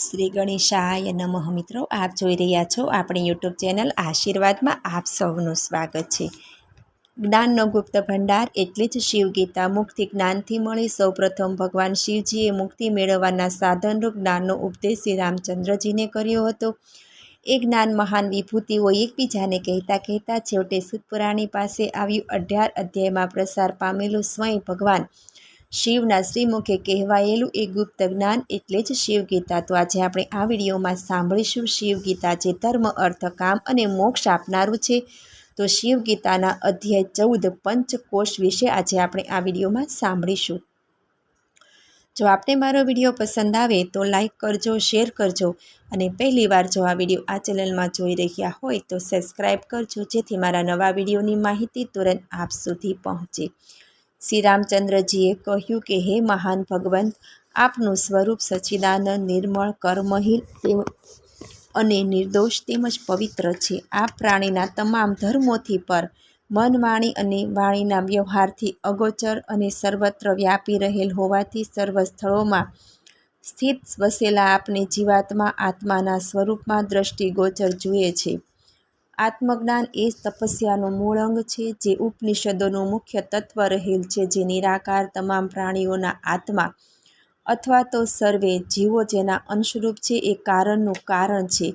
શ્રી ગણેશાય નમઃ. મિત્રો, આપ જોઈ રહ્યા છો આપણી યુટ્યુબ ચેનલ આશીર્વાદમાં આપ સૌનું સ્વાગત છે. જ્ઞાનનો ગુપ્ત ભંડાર એટલે જ શિવગીતા મુક્તિ જ્ઞાનથી મળી સૌપ્રથમ ભગવાન શિવજીએ મુક્તિ મેળવવાના સાધનરૂપ જ્ઞાનનો ઉપદેશ શ્રી રામચંદ્રજીને કર્યો હતો. એ જ્ઞાન મહાન વિભૂતિઓ એકબીજાને કહેતા કહેતા છેવટે સુતપુરાણી પાસે આવ્યું. અઢાર અધ્યાયમાં પ્રસાર પામેલું સ્વયં ભગવાન શિવના શ્રીમુખે કહેવાયેલું એ ગુપ્ત જ્ઞાન એટલે જ શિવગીતા. તો આજે આપણે આ વિડીયોમાં સાંભળીશું શિવગીતા જે ધર્મ, અર્થ, કામ અને મોક્ષ આપનારું છે. તો શિવગીતાના અધ્યાય ચૌદ પંચકોશ વિશે આજે આપણે આ વિડીયોમાં સાંભળીશું. જો આપને મારો વીડિયો પસંદ આવે તો લાઈક કરજો, શેર કરજો અને પહેલીવાર જો આ વીડિયો આ ચેનલમાં જોઈ રહ્યા હોય તો સબસ્ક્રાઈબ કરજો જેથી મારા નવા વિડીયોની માહિતી તુરંત આપ સુધી પહોંચે. શ્રી રામચંદ્રજીએ કહ્યું કે, હે મહાન ભગવંત, આપનું સ્વરૂપ સચ્ચિદાનંદ નિર્મળ, કર્મહીન અને નિર્દોષ તેમજ પવિત્ર છે. આ પ્રાણીના તમામ ધર્મોથી પર મન વાણી અને વાણીના વ્યવહારથી અગોચર અને સર્વત્ર વ્યાપી રહેલ હોવાથી સર્વ સ્થળોમાં સ્થિત વસેલા આપને જીવાત્મા આત્માના સ્વરૂપમાં દ્રષ્ટિગોચર જુએ છે. આત્મજ્ઞાન એ તપસ્યાનું મૂળ અંગ છે, જે ઉપનિષદોનું મુખ્ય તત્વ રહેલ છે, જે નિરાકાર તમામ પ્રાણીઓના આત્મા અથવા તો સર્વે જીવો જેના અંશરૂપ છે, એ કારણનું કારણ છે.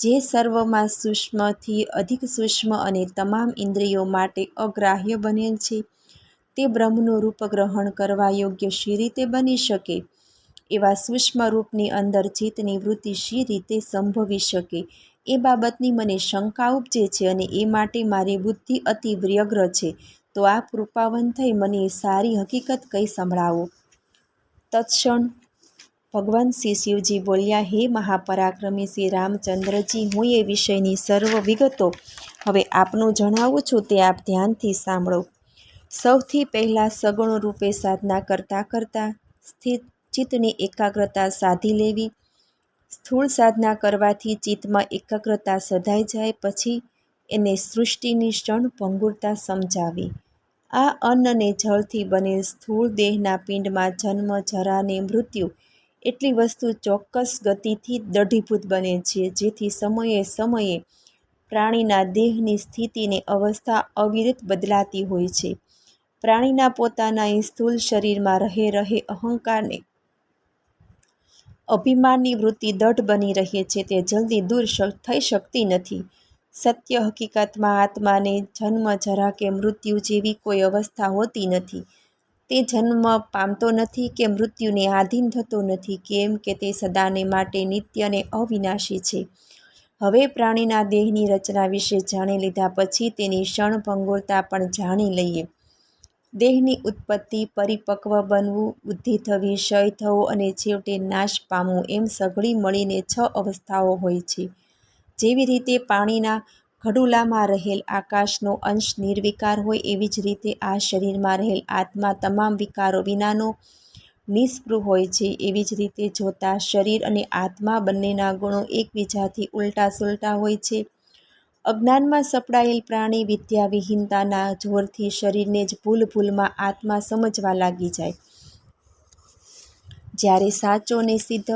જે સર્વમાં સૂક્ષ્મથી અધિક સૂક્ષ્મ અને તમામ ઇન્દ્રિયો માટે અગ્રાહ્ય બનેલ છે, તે બ્રહ્મનું રૂપ ગ્રહણ કરવા યોગ્ય શી રીતે બની શકે? એવા સૂક્ષ્મ રૂપની અંદર ચિત્તની વૃત્તિ શી રીતે સંભવી શકે? એ બાબતની મને શંકા ઉપજે છે અને એ માટે મારી બુદ્ધિ અતિ વ્યગ્ર છે. તો આ કૃપાવન થઈ મને સારી હકીકત કહી સંભળાવો. તત્ક્ષણ ભગવાન શ્રી શિવજી બોલ્યા, હે મહાપરાક્રમી શ્રી રામચંદ્રજી, હું એ વિષયની સર્વ વિગતો હવે આપનું જણાવું છું, તે આપ ધ્યાનથી સાંભળો. સૌથી પહેલાં સગુણ રૂપે સાધના કરતાં કરતાં સ્થિત ચિત્તની એકાગ્રતા સાધી લેવી સ્થૂળ સાધના કરવાથી ચિત્તમાં એકાગ્રતા સધાઈ જાય, પછી એને સૃષ્ટિની ક્ષણ ભંગુરતા સમજાવી. આ અન્ન અને જળથી બનેલ સ્થૂળ દેહના પિંડમાં જન્મ જરાને મૃત્યુ એટલી વસ્તુ ચોક્કસ ગતિથી દઢીભૂત બને છે, જેથી સમયે સમયે પ્રાણીના દેહની સ્થિતિને અવસ્થા અવિરત બદલાતી હોય છે. પ્રાણીના પોતાના એ સ્થૂળ શરીરમાં રહે રહે અહંકારને અભિમાનની વૃત્તિ દઢ બની રહે છે, તે જલ્દી દૂર થઈ શકતી નથી. સત્ય હકીકતમાં આત્માને જન્મ જરા કે મૃત્યુ જેવી કોઈ અવસ્થા હોતી નથી. તે જન્મ પામતો નથી કે મૃત્યુને આધીન થતો નથી, કેમ કે તે સદાને માટે નિત્ય અને અવિનાશી છે. હવે પ્રાણીના દેહની રચના વિશે જાણી લીધા પછી તેની ક્ષણભંગુરતા પણ જાણી લઈએ. દેહની ઉત્પત્તિ પરિપક્વ બનવું, બુદ્ધિ થવી, ક્ષય થવો અને છેવટે નાશ પામવું એમ સઘળી મળીને છ અવસ્થાઓ હોય છે. જેવી રીતે પાણીના ઘડુલામાં રહેલ આકાશનો અંશ નિર્વિકાર હોય એવી જ રીતે આ શરીરમાં રહેલ આત્મા તમામ વિકારો વિનાનો નિષ્પૃહ હોય છે. એવી જ રીતે જોતા શરીર અને આત્મા બંનેના ગુણો એકબીજાથી ઉલટા સુલટા હોય છે. અજ્ઞાનમાં સપડાયેલ પ્રાણી વિદ્યાવિહીનતાના જોરથી શરીરને જ ભૂલ ભૂલમાં આત્મા સમજવા લાગી જાય. જ્યારે સાચો ને સિદ્ધ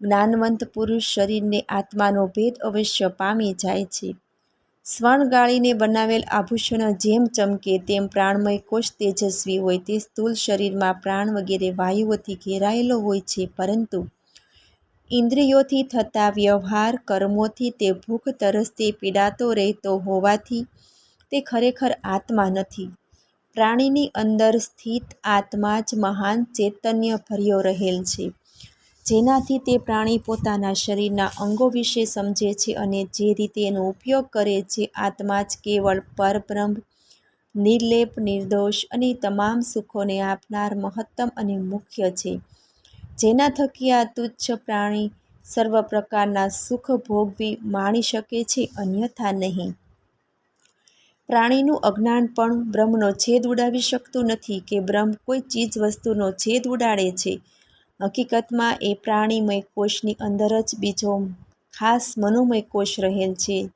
જ્ઞાનવંત પુરુષ શરીરને આત્માનો ભેદ અવશ્ય પામી જાય છે. સ્વર્ણ ગાળીને બનાવેલ આભૂષણ જેમ ચમકે તેમ પ્રાણમય કોષ તેજસ્વી હોય તે સ્થૂલ શરીરમાં પ્રાણ વગેરે વાયુઓથી ઘેરાયેલો હોય છે, પરંતુ ઇન્દ્રિયોથી થતા વ્યવહાર, કર્મોથી તે ભૂખ તરસથી પીડાતો રહેતો હોવાથી તે ખરેખર આત્મા નથી. પ્રાણીની અંદર સ્થિત આત્મા જ મહાન ચૈતન્ય ભર્યો રહેલ છે, જેનાથી તે પ્રાણી પોતાના શરીરના અંગો વિશે સમજે છે અને જે રીતે એનો ઉપયોગ કરે છે, આત્મા જ કેવળ પરબ્રહ્મ, નિર્લેપ, નિર્દોષ અને તમામ સુખોને આપનાર મહત્તમ અને મુખ્ય છે. જેના થકી આ તુચ્છ પ્રાણી સર્વ પ્રકારના સુખ ભોગવી માણી શકે છે, અન્યથા નહીં. પ્રાણીનું અજ્ઞાન પણ બ્રહ્મનો છેદ ઉડાવી શકતું નથી કે બ્રહ્મ કોઈ ચીજ વસ્તુનો છેદ ઉડાડે છે. હકીકતમાં એ પ્રાણીમય કોષની અંદર જ બીજો ખાસ મનોમય કોષ રહેલ છે.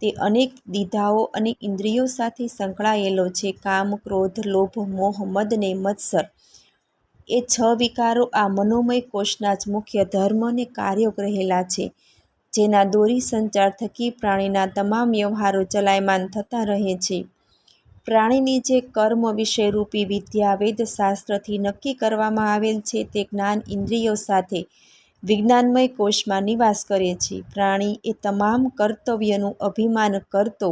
તે અનેક દીધાઓ અને ઇન્દ્રિયો સાથે સંકળાયેલો છે. કામ, ક્રોધ, લોભ, મોહ મદ ને મત્સર એ છ વિકારો આ મનોમય કોષના જ મુખ્ય ધર્મ અને કાર્યો રહેલા છે, જેના દોરી સંચાર થકી પ્રાણીના તમામ વ્યવહારો ચલાયમાન થતા રહે છે. પ્રાણીની જે કર્મ વિષયરૂપી વિદ્યા વેદશાસ્ત્રથી નક્કી કરવામાં આવેલ છે, તે જ્ઞાન ઇન્દ્રિયો સાથે વિજ્ઞાનમય કોષમાં નિવાસ કરે છે. પ્રાણી એ તમામ કર્તવ્યનું અભિમાન કરતો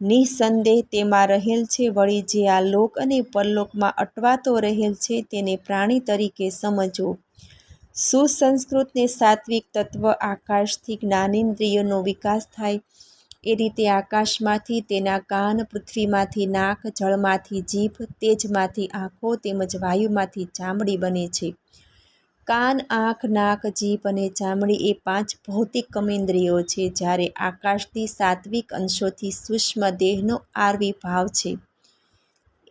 નિઃસંદેહ તેમાં રહેલ છે. વળી જે આ લોક અને પરલોકમાં અટવાતો રહેલ છે તેને પ્રાણી તરીકે સમજવો સુસંસ્કૃતને સાત્વિક તત્વ આકાશથી જ્ઞાનેન્દ્રિયનો વિકાસ થાય. એ રીતે આકાશમાંથી તેના કાન, પૃથ્વીમાંથી નાક, જળમાંથી જીભ, તેજમાંથી આંખો તેમજ વાયુમાંથી ચામડી બને છે. કાન, આંખ, નાક, જીભ અને ચામડી એ પાંચ ભૌતિક કમેન્દ્રિયો છે જ્યારે આકાશથી સાત્વિક અંશોથી સૂક્ષ્મ દેહનો આવિર્ભાવ છે.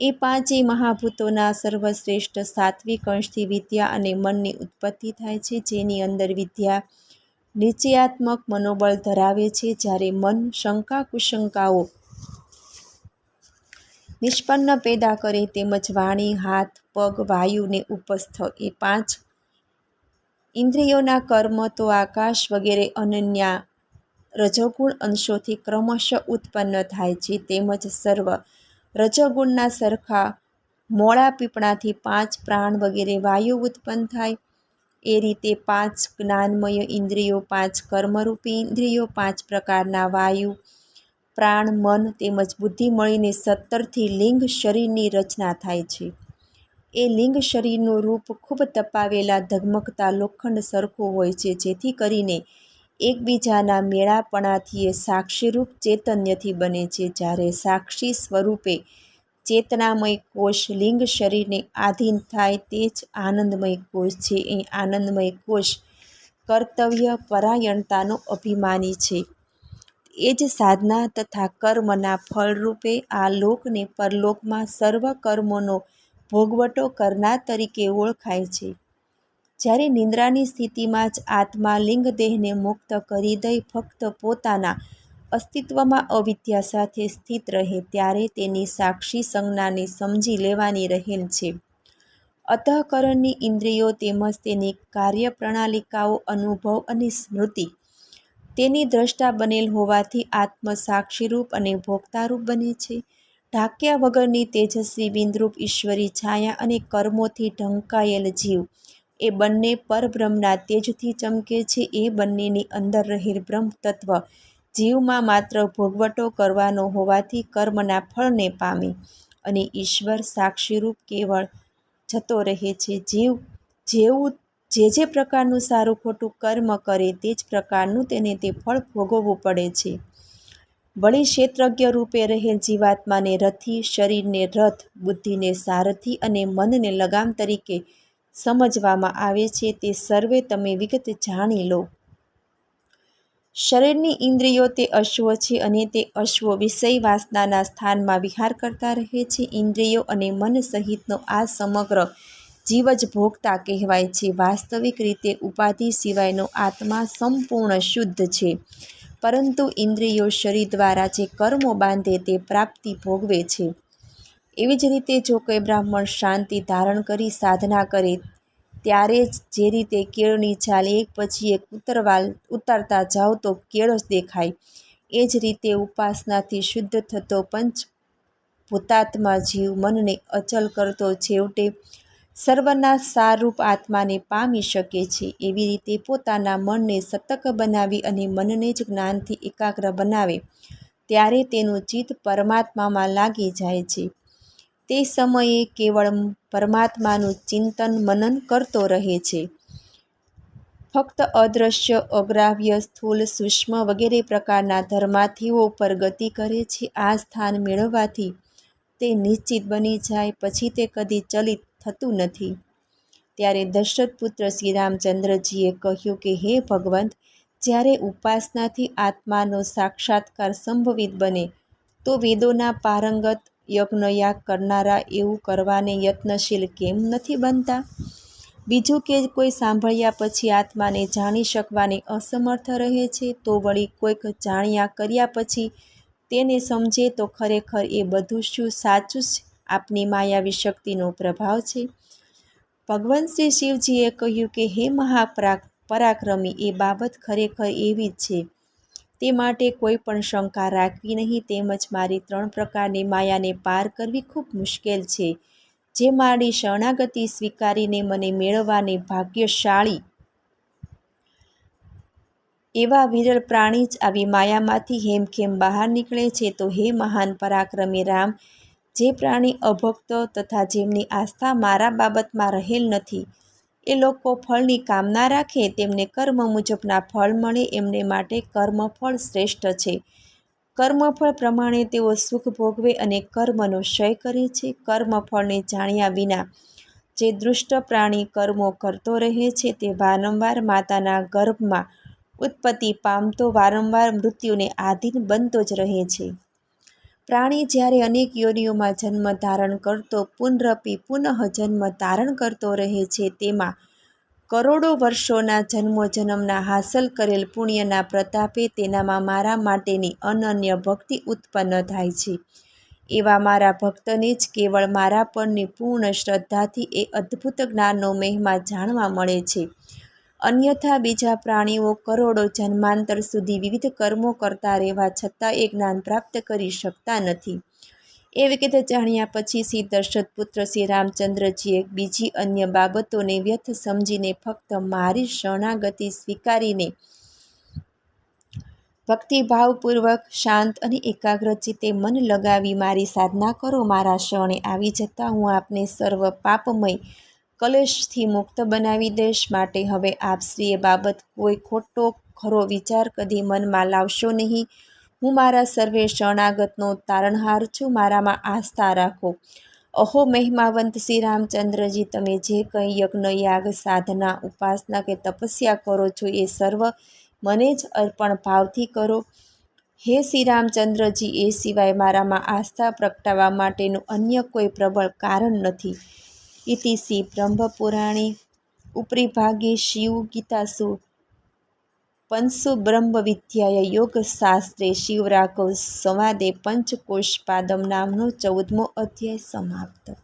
એ પાંચે મહાભૂતોના સર્વશ્રેષ્ઠ સાત્વિક અંશથી વિદ્યા અને મનની ઉત્પત્તિ થાય છે, જેની અંદર વિદ્યા નિશ્ચયાત્મક મનોબળ ધરાવે છે જ્યારે મન શંકા કુશંકાઓ નિષ્પન્ન પેદા કરે તેમજ વાણી, હાથ, પગ, વાયુને ઉપસ્થ એ પાંચ ઇન્દ્રિયોના કર્મ તો આકાશ વગેરે અનન્યા રજોગુણ અંશોથી ક્રમશઃ ઉત્પન્ન થાય છે, તેમજ સર્વ રજોગુણના સરખા મોળા પીપળાથી પાંચ પ્રાણ વગેરે વાયુ ઉત્પન્ન થાય. એ રીતે પાંચ જ્ઞાનમય ઇન્દ્રિયો, પાંચ કર્મરૂપી ઇન્દ્રિયો, પાંચ પ્રકારના વાયુ, પ્રાણ, મન તેમજ બુદ્ધિ મળીને સત્તરથી લિંગ શરીરની રચના થાય છે. એ લિંગ શરીરનું રૂપ ખૂબ તપાવેલા ધગમગતા લોખંડ સરખું હોય છે, જેથી કરીને એકબીજાના મેળાપણાથી એ સાક્ષીરૂપ ચૈતન્યથી બને છે. જ્યારે સાક્ષી સ્વરૂપે ચેતનામય કોષ લિંગ શરીરને આધીન થાય તે જ આનંદમય કોષ છે. એ આનંદમય કોષ કર્તવ્ય પરાયણતાનો અભિમાની છે. એ જ સાધના તથા કર્મના ફળરૂપે આ લોકને પરલોકમાં સર્વ કર્મોનો ભોગવટો કરનાર તરીકે ઓળખાય છે. જ્યારે નિંદ્રાની સ્થિતિમાં જ આત્મા લિંગદેહને મુક્ત કરી દઈ ફક્ત પોતાના અસ્તિત્વમાં અવિદ્યા સાથે સ્થિત રહે ત્યારે તેની સાક્ષી સંજ્ઞાને સમજી લેવાની રહેલ છે. અતઃકરણની ઇન્દ્રિયો તેમજ તેની કાર્યપ્રણાલિકાઓ અનુભવ અને સ્મૃતિ તેની દ્રષ્ટા બનેલ હોવાથી આત્મ સાક્ષીરૂપ અને ભોગતારૂપ બને છે. ઢાંક્યા વગરની તેજસ્વી બિંદરૂપ ઈશ્વરી છાયા અને કર્મોથી ઢંકાયેલ જીવ. એ બંને પરબ્રહ્મના તેજથી ચમકે છે. એ બંનેની અંદર રહેલ બ્રહ્મ તત્વ જીવમાં માત્ર ભોગવટો કરવાનો હોવાથી કર્મના ફળને પામે અને ઈશ્વર સાક્ષીરૂપ કેવળ જતો રહે છે. જીવ જેવું જે જે પ્રકારનું સારું ખોટું કર્મ કરે તે જ પ્રકારનું તેને તે ફળ ભોગવવું પડે છે. વળી ક્ષેત્રજ્ઞ રૂપે રહેલ જીવાત્માને રથી, શરીરને રથ, બુદ્ધિને સારથી અને મનને લગામ તરીકે સમજવામાં આવે છે તે સર્વે તમે વિગત જાણી લો. શરીરની ઇન્દ્રિયો તે અશ્વ છે અને તે અશ્વ વિષય વાસનાના સ્થાનમાં વિહાર કરતા રહે છે. ઇન્દ્રિયો અને મન સહિતનો આ સમગ્ર જીવ જ ભોગતા કહેવાય છે. વાસ્તવિક રીતે ઉપાધિ સિવાયનો આત્મા સંપૂર્ણ શુદ્ધ છે. પરંતુ ઇન્દ્રિયો શરીર દ્વારા જે કર્મો બાંધે તે પ્રાપ્તિ ભોગવે છે. એવી જ રીતે જો કોઈ બ્રાહ્મણ શાંતિ ધારણ કરી સાધના કરે, ત્યારે જ જે રીતે કેળની છાલ એક પછી એક ઉતરવાલ ઉતારતા જાઓ તો કેળ જ દેખાય. એ જ રીતે ઉપાસનાથી શુદ્ધ થતો પંચ ભૂતાત્મા જીવ મનને અચલ કરતો છેવટે સર્વના સારરૂપ આત્માને પામી શકે છે. એવી રીતે પોતાના મનને સતક બનાવી અને મનને જ જ્ઞાનથી એકાગ્ર બનાવે, ત્યારે તેનું ચિત્ત પરમાત્મામાં લાગી જાય છે. તે સમયે કેવળ પરમાત્માનું ચિંતન મનન કરતો રહે છે. ફક્ત અદૃશ્ય અગ્રાહ્ય સ્થૂલ, સૂક્ષ્મ વગેરે પ્રકારના ધર્માથીઓ પર ગતિ કરે છે. આ સ્થાન મેળવવાથી તે નિશ્ચિત બની જાય, પછી તે કદી ચલિત થતું નથી. ત્યારે દશરથ પુત્ર શ્રી રામચંદ્રજીએ કહ્યું કે, હે ભગવંત, જ્યારે ઉપાસનાથી આત્માનો સાક્ષાત્કાર સંભવિત બને, તો વેદોના પારંગત યજ્ઞયાગ કરનારા એવું કરવાને યત્નશીલ કેમ નથી બનતા? બીજું કે કોઈ સાંભળ્યા પછી આત્માને જાણી શકવાને અસમર્થ રહે છે, તો વળી કોઈક જાણ્યા કર્યા પછી તેને સમજે તો ખરેખર એ બધું શું સાચું જ આપની માયાવી શક્તિનો પ્રભાવ છે. ભગવાન શ્રી શિવજીએ કહ્યું કે, હે મહાપરા પરાક્રમી, એ બાબત ખરેખર એવી જ છે. તે માટે કોઈ પણ શંકા રાખવી નહીં, તેમજ મારી ત્રણ પ્રકારની માયાને પાર કરવી ખૂબ મુશ્કેલ છે. જે મારી શરણાગતિ સ્વીકારીને મને મેળવવાને ભાગ્યશાળી એવા વિરળ પ્રાણી જ આવી માયામાંથી હેમખેમ બહાર નીકળે છે તો હે મહાન પરાક્રમી રામ, જે પ્રાણી અભક્ત તથા જેમની આસ્થા મારા બાબતમાં રહેલ નથી, એ લોકો ફળની કામના રાખે, તેમને કર્મ મુજબના ફળ મળે, એમને માટે કર્મફળ શ્રેષ્ઠ છે. કર્મફળ પ્રમાણે તેઓ સુખ ભોગવે અને કર્મનો ક્ષય કરે છે. કર્મફળને જાણ્યા વિના જે દુષ્ટ પ્રાણી કર્મો કરતો રહે છે, તે વારંવાર માતાના ગર્ભમાં ઉત્પત્તિ પામતો વારંવાર મૃત્યુને આધીન બનતો જ રહે છે. પ્રાણી જ્યારે અનેક યોનિઓમાં જન્મ ધારણ કરતો, પુનરપી પુનઃ જન્મ ધારણ કરતો રહે છે, તેમાં કરોડો વર્ષોના જન્મો જન્મના હાંસલ કરેલ પુણ્યના પ્રતાપે તેનામાં મારા માટેની અનન્ય ભક્તિ ઉત્પન્ન થાય છે. એવા મારા ભક્તને જ કેવળ મારા પરની પૂર્ણ શ્રદ્ધાથી એ અદ્ભુત જ્ઞાનનો મહિમા જાણવા મળે છે. અન્યથા બીજા પ્રાણીઓ કરોડો જન્માંતર સુધી વિવિધ કર્મો કરતા રહેવા છતાં એ જ્ઞાન પ્રાપ્ત કરી શકતા નથી. એ વિગત જાણ્યા પછી શ્રી દશરથ પુત્ર શ્રી રામચંદ્રજીએ બીજી અન્ય બાબતોને વ્યર્થ સમજીને ફક્ત મારી શરણાગતિ સ્વીકારીને ભક્તિભાવપૂર્વક, શાંત અને એકાગ્ર ચિત્તે મન લગાવી મારી સાધના કરો મારા શરણે. આવી જતાં હું આપને સર્વ પાપમય કલેશથી મુક્ત બનાવી દેશ માટે હવે આપશ્રી એ બાબત કોઈ ખોટો, ખરો વિચાર કદી મનમાં લાવશો નહીં. હું મારા સર્વે શરણાગતનો તારણહાર છું, મારામાં આસ્થા રાખો. અહો મહિમાવંત શ્રી રામચંદ્રજી, તમે જે કંઈ યજ્ઞ યાગ સાધના, ઉપાસના કે તપસ્યા કરો છો એ સર્વ મને જ અર્પણ ભાવથી કરો. હે શ્રી રામચંદ્રજી, એ સિવાય મારામાં આસ્થા પ્રગટાવવા માટેનું અન્ય કોઈ પ્રબળ કારણ નથી. ઇતિ શ્રી બ્રહ્મપુરાણે, ઉપરી ભાગે શિવ ગીતાસુ પંસુ બ્રહ્મ વિદ્યાય શિવરાઘવ સંવાદે પંચકોષપાદમ નામનો ચૌદમો અધ્યાય સમાપ્ત.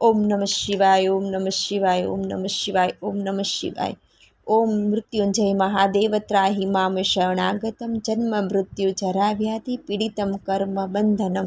ઓમ નમઃ શિવાય, ઓમ નમઃ શિવાય, ઓમ નમઃ શિવાય, ઓમ નમઃ શિવાય. ઓમ મૃત્યુંજય મહાદેવ ત્રાહી મામ શરણાગતમ, જન્મ મૃત્યુ જરા વ્યાધિ પીડિતમ કર્મ બંધનમ.